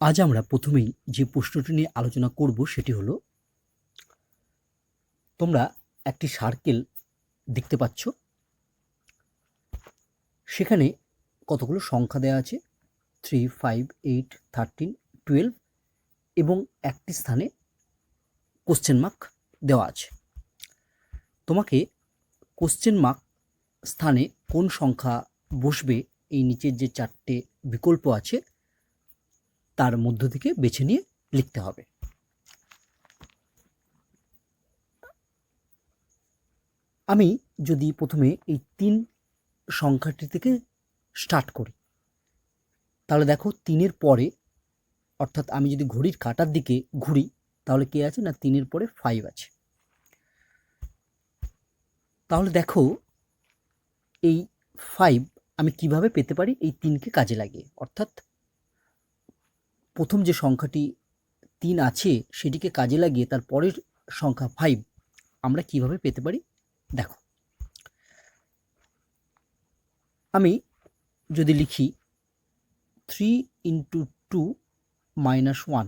আজ আমরা প্রথমেই যে প্রশ্নটি নিয়ে আলোচনা করব সেটি হলো, তোমরা একটি সার্কেল দেখতে পাচ্ছ। সেখানে কতগুলো সংখ্যা দেওয়া আছে? Three five eight thirteen twelve এবং একটি স্থানে কোশ্চেন মার্ক দেওয়া আছে। তোমাকে কোশ্চেন মার্ক স্থানে কোন সংখ্যা বসবে? এই নিচের যে চারটে বিকল্প আছে তার মধ্য থেকে বেছে নিয়ে লিখতে হবে। আমি যদি প্রথমে এই তিন সংখ্যাটি থেকে স্টার্ট করি, তাহলে দেখো তিনের পরে, অর্থাৎ আমি যদি ঘড়ির কাটার দিকে ঘুরি, তাহলে কে আছে না তিনের পরে ফাইভ আছে? তাহলে দেখো এই ফাইভ আমি কীভাবে পেতে পারি? এই তিনকে কাজে লাগিয়ে। অর্থাৎ প্রথম যে সংখ্যাটি তিন আছে, সেটিকে কাজে লাগিয়ে তার পরের সংখ্যা ফাইভ আমরা কীভাবে পেতে পারি? দেখো। আমি যদি লিখি three into two minus one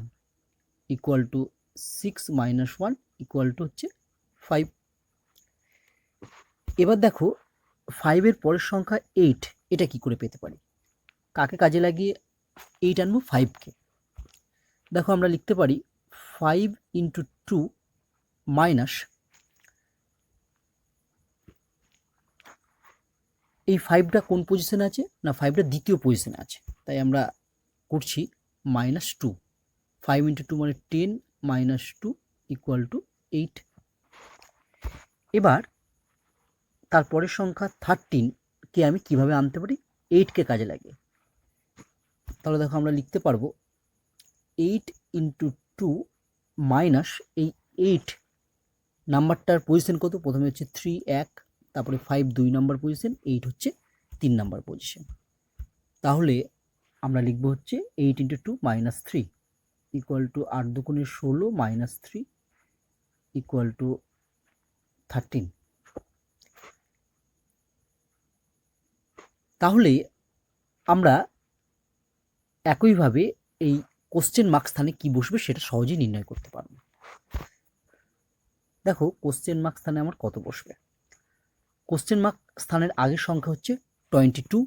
equal to six minus one equal to হচ্ছে ফাইভ এবার দেখো ফাইভের পরের সংখ্যা এইট এটা কি করে পেতে পারি? কাকে কাজে লাগিয়ে এইট আনব ফাইভকে দেখো আমরা লিখতে পারি ফাইভ ইন্টু টু মাইনাস এই ফাইভটা কোন পজিশনে আছে? না ফাইভটা দ্বিতীয় পজিশনে আছে। তাই আমরা করছি minus two five into two মানে ten minus two equal to eight এবার তারপরের সংখ্যা থার্টিনকে আমি কীভাবে আনতে পারি? এইটকে কাজে লাগিয়ে। তাহলে দেখো আমরা লিখতে পারব এইট ইন্টু টু মাইনাস এই এইট নাম্বারটার পজিশন কত? প্রথমে হচ্ছে থ্রি এক, তারপরে ফাইভ দুই নম্বর পজিশন এইট হচ্ছে তিন নম্বর পজিশন তাহলে আমরা লিখব হচ্ছে eight into two minus three equal to আট দুগুণে ষোলো minus three equal to thirteen তাহলে আমরা একইভাবে এই কোশ্চেন মার্ক স্থানে কি বসবে সেটা সহজেই নির্ণয় করতে পারব। দেখো কোশ্চেন মার্ক স্থানে আমার কত বসবে? কোশ্চেন মার্ক স্থানের আগের সংখ্যা হচ্ছে টোয়েন্টি টু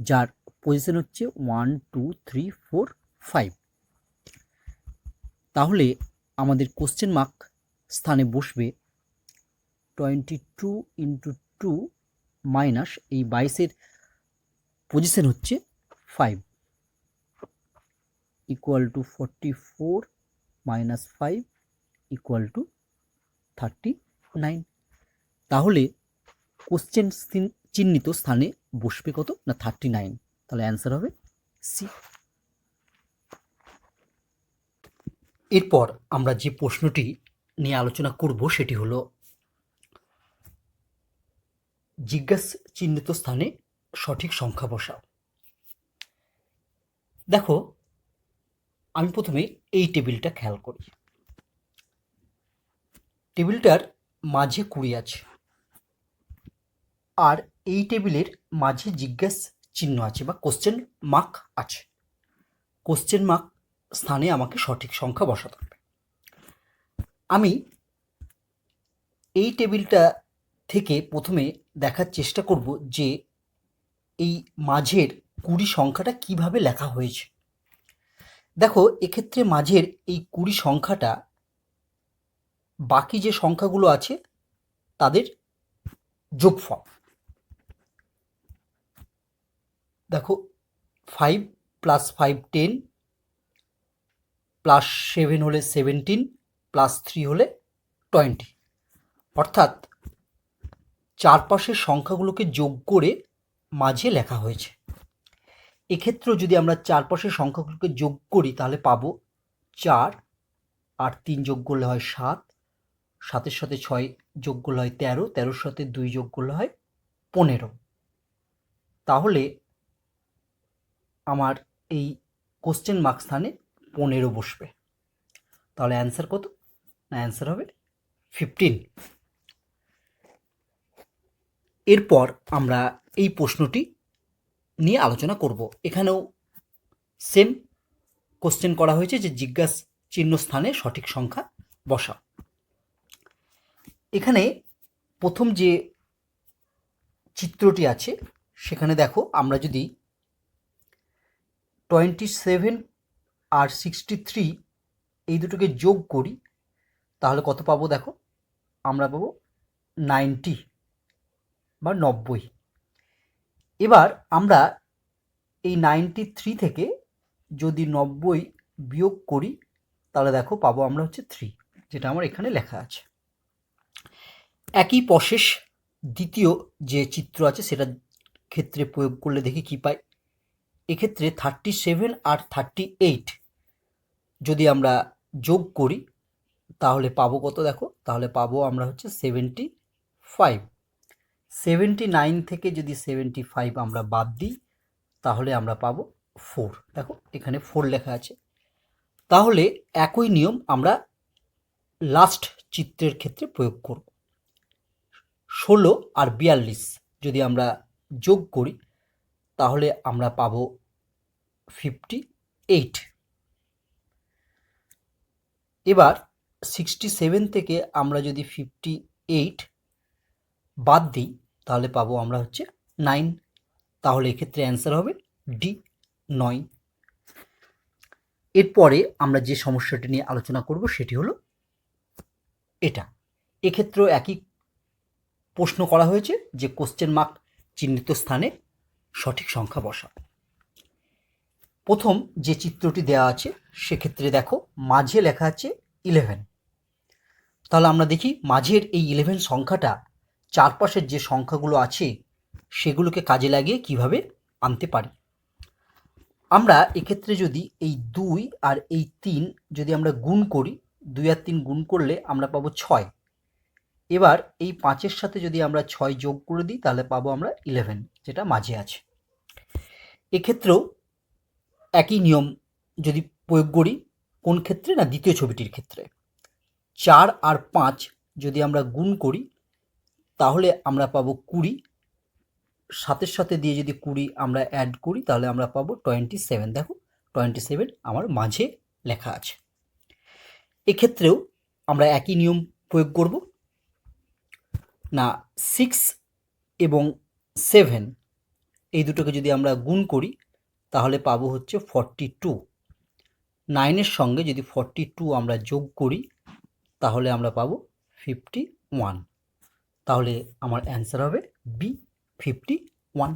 যার পজিশন হচ্ছে one two three four five তাহলে আমাদের কোশ্চেন মার্ক স্থানে বসবে twenty two into two minus এই বাইশের পজিশন হচ্ছে five equal to forty four minus five equal to thirty nine তাহলে কোশ্চেন চিহ্নিত স্থানে বসবে কত? না থার্টি নাইন তাহলে অ্যান্সার হবে সি এরপর আমরা যে প্রশ্নটি নিয়ে আলোচনা করব সেটি হলো, জিজ্ঞাস চিহ্নিত স্থানে সঠিক সংখ্যা বসাও। দেখো আমি প্রথমে এই টেবিলটা খেয়াল করি। টেবিলটার মাঝে কুড়ি আছে। আর এই টেবিলের মাঝে জিজ্ঞাস চিহ্ন আছে বা কোশ্চেন মার্ক আছে। কোশ্চেন মার্ক স্থানে আমাকে সঠিক সংখ্যা বসাতে হবে। আমি এই টেবিলটা থেকে প্রথমে দেখার চেষ্টা করব যে এই মাঝের কুড়ি সংখ্যাটা কীভাবে লেখা হয়েছে। দেখো, এক্ষেত্রে মাঝের এই কুড়ি সংখ্যাটা, বাকি যে সংখ্যাগুলো আছে, তাদের যোগফল। দেখো five plus five ten plus seven হলে সেভেন্টিন প্লাস থ্রি হলে টোয়েন্টি অর্থাৎ, চারপাশের সংখ্যাগুলোকে যোগ করে মাঝে লেখা হয়েছে। এক্ষেত্রেও যদি আমরা চারপাশের সংখ্যাগুলোকে যোগ করি, তাহলে পাব চার, আর তিন যোগ করলে হয় সাত, সাতের সাথে ছয় যোগ করলে হয় তেরো, তেরোর সাথে দুই যোগ করলে হয় পনেরো। তাহলে আমার এই কোশ্চেন মার্ক স্থানে পনেরো বসবে। তাহলে অ্যান্সার কত? না অ্যান্সার হবে ফিফটিন এরপর আমরা এই প্রশ্নটি নিয়ে আলোচনা করব। এখানেও সেম কোশ্চেন করা হয়েছে যে জিজ্ঞাস চিহ্ন স্থানে সঠিক সংখ্যা বসাও। এখানে প্রথম যে চিত্রটি আছে, সেখানে দেখো আমরা যদি টোয়েন্টি সেভেন আর সিক্সটি থ্রি এই দুটোকে যোগ করি, তাহলে কত পাবো দেখো? আমরা পাবো নাইনটি বা নব্বই। এবার আমরা এই নাইনটি থ্রি থেকে যদি নব্বই বিয়োগ করি, তাহলে দেখো পাবো আমরা হচ্ছে থ্রি যেটা আমার এখানে লেখা আছে। একই প্রসেস দ্বিতীয় যে চিত্র আছে, সেটা ক্ষেত্রে প্রয়োগ করলে দেখি কি পাই। এক্ষেত্রে থার্টি সেভেন আর থার্টি এইট যদি আমরা যোগ করি, তাহলে পাবো কত দেখো? তাহলে পাবো আমরা হচ্ছে সেভেন্টি ফাইভ সেভেন্টি নাইন থেকে যদি সেভেন্টি ফাইভ আমরা বাদ দিই, তাহলে আমরা পাবো ফোর। দেখো, এখানে ফোর লেখা আছে। তাহলে একই নিয়ম আমরা লাস্ট চিত্রের ক্ষেত্রে প্রয়োগ করব। ষোলো আর বিয়াল্লিশ যদি আমরা যোগ করি, তাহলে আমরা পাবো ফিফটি এইট এবার সিক্সটি সেভেন থেকে আমরা যদি ফিফটি এইট বাদ দিই, তাহলে পাবো আমরা হচ্ছে নাইন। তাহলে এক্ষেত্রে অ্যান্সার হবে ডি নয়। এরপরে আমরা যে সমস্যাটি নিয়ে আলোচনা করব সেটি হলো এটা। এক্ষেত্রেও একই প্রশ্ন করা হয়েছে যে কোশ্চেন মার্ক চিহ্নিত স্থানে সঠিক সংখ্যা বসা প্রথম যে চিত্রটি দেওয়া আছে, সেক্ষেত্রে দেখো মাঝে লেখা আছে ইলেভেন তাহলে আমরা দেখি মাঝের এই ইলেভেন সংখ্যাটা চারপাশের যে সংখ্যাগুলো আছে, সেগুলোকে কাজে লাগিয়ে কীভাবে আনতে পারি? আমরা এক্ষেত্রে যদি এই দুই আর এই তিন যদি আমরা গুণ করি, দুই আর তিন গুণ করলে আমরা পাবো ছয়। এবার এই পাঁচের সাথে যদি আমরা ছয় যোগ করে দিই, তাহলে পাবো আমরা ইলেভেন যেটা মাঝে আছে। এক্ষেত্রেও একই নিয়ম যদি প্রয়োগ করি, কোন ক্ষেত্রে না দ্বিতীয় ছবিটির ক্ষেত্রে। চার আর পাঁচ যদি আমরা গুণ করি তাহলে আমরা পাবো কুড়ি। সাতের সাথে দিয়ে যদি কুড়ি আমরা অ্যাড করি, তাহলে আমরা পাবো টোয়েন্টি সেভেন দেখো টোয়েন্টি সেভেন আমার মাঝে লেখা আছে। এক্ষেত্রেও আমরা একই নিয়ম প্রয়োগ করব। না সিক্স এবং সেভেন এই দুটোকে যদি আমরা গুণ করি, তাহলে পাবো হচ্ছে ফর্টি টু নাইনের সঙ্গে যদি ফর্টি টু আমরা যোগ করি, তাহলে আমরা পাবো ফিফটি ওয়ান তাহলে আমার অ্যান্সার হবে বি ফিফটি ওয়ান